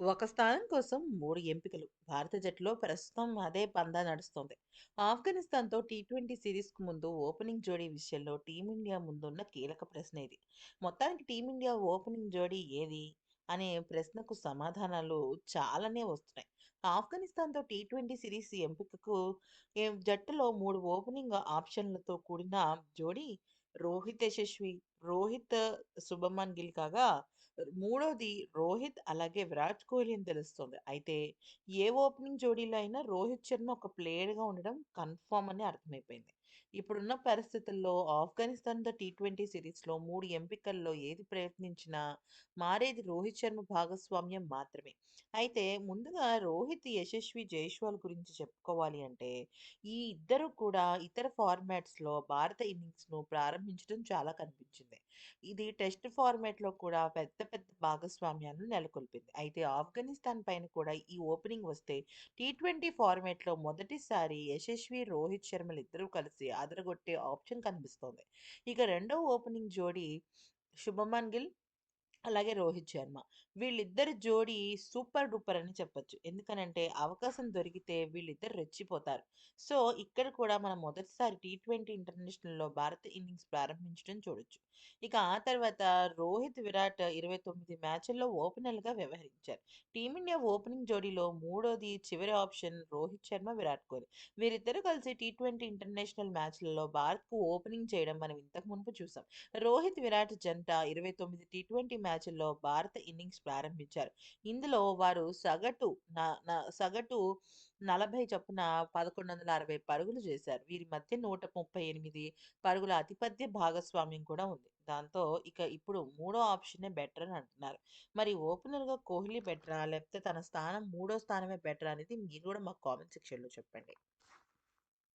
ఒక స్థానం కోసం మూడు ఎంపికలు. భారత జట్టులో ప్రస్తుతం అదే పందా నడుస్తోంది. ఆఫ్ఘనిస్తాన్‌తో టీ20 సిరీస్‌కు ముందు ఓపెనింగ్ జోడీ విషయంలో టీమిండియా ముందున్న కీలక ప్రశ్న ఇది. మొత్తానికి టీమిండియా ఓపెనింగ్ జోడీ ఏది? అనే ప్రశ్నకు సమాధానాలు చాలానే వస్తున్నాయి. ఆఫ్ఘనిస్తాన్‌తో టీ20 సిరీస్ ఎంపికకు జట్టులో మూడు ఓపెనింగ్ ఆప్షన్లతో కూడిన జోడీ రోహిత్ యశస్వి, రోహిత్ శుభమన్ గిల్ కాగా మూడోది రోహిత్ అలాగే విరాట్ కోహ్లీ అని తెలుస్తుంది అయితే ఏ ఓపెనింగ్ జోడీలో అయినా రోహిత్ శర్మ ఒక ప్లేయర్‌గా ఉండడం కన్ఫర్మ్ అని అర్థమైపోయింది. ఇప్పుడున్న పరిస్థితుల్లో ఆఫ్ఘనిస్తాన్‌తో టీ20 సిరీస్‌లో మూడు ఎంపికల్లో ఏది ప్రయత్నించినా మారేది రోహిత్ శర్మ భాగస్వామ్యం మాత్రమే. అయితే ముందుగా రోహిత్ యశస్వి, జైష్వాల్ గురించి చెప్పుకోవాలి అంటే ఈ ఇద్దరు కూడా ఇతర ఫార్మాట్స్‌లో భారత ఇన్నింగ్స్‌ను ప్రారంభించడం చాలా కనిపించింది. ఇది టెస్ట్ ఫార్మాట్‌లో కూడా పెద్ద పెద్ద భాగస్వామ్యాలను నెలకొల్పింది. అయితే ఆఫ్ఘనిస్తాన్ పైన కూడా ఈ ఓపెనింగ్ వస్తే టీ20 ఫార్మాట్‌లో మొదటిసారి యశస్వి, రోహిత్ శర్మలు ఇద్దరూ కలిసి అదరగొట్టే ఆప్షన్ కనిపిస్తోంది. ఇక రెండో ఓపెనింగ్ జోడీ శుభమన్ గిల్, అలాగే రోహిత్ శర్మ. వీళ్ళిద్దరి జోడీ సూపర్ డూపర్ అని చెప్పొచ్చు. ఎందుకనంటే అవకాశం దొరికితే వీళ్ళిద్దరు రెచ్చిపోతారు. సో, ఇక్కడ కూడా మనం మొదటిసారి టీ20 ఇంటర్నేషనల్‌లో భారత ఇన్నింగ్స్ ప్రారంభించడం చూడొచ్చు. ఇక ఆ తర్వాత రోహిత్, విరాట్ ఇరవై తొమ్మిది మ్యాచ్ల్లో ఓపెనర్లుగా వ్యవహరించారు. టీమిండియా ఓపెనింగ్ జోడీలో మూడోది చివరి ఆప్షన్ రోహిత్ శర్మ, విరాట్ కోహ్లీ. వీరిద్దరూ కలిసి టీ20 ఇంటర్నేషనల్ మ్యాచ్‌లలో భారత్‌కు ఓపెనింగ్ చేయడం మనం ఇంతకు మునుపు చూసాం. రోహిత్, విరాట్ జంట 29 టీ20 మ్యాచ్‌ల్లో భారత ఇన్నింగ్స్ ప్రారంభించారు. ఇందులో వారు సగటు సగటు నలభై చొప్పున పదకొండు వందల అరవై పరుగులు చేశారు. వీరి మధ్య 138 పరుగుల ఆధిపత్య భాగస్వామ్యం కూడా ఉంది. దాంతో ఇక ఇప్పుడు మూడో ఆప్షనే బెటర్ అని అంటున్నారు. మరి ఓపెనర్‌గా కోహ్లీ బెటరా? లేకపోతే తన స్థానం మూడో స్థానమే బెటరా అనేది మీరు కూడా మాకు కామెంట్ సెక్షన్‌లో చెప్పండి.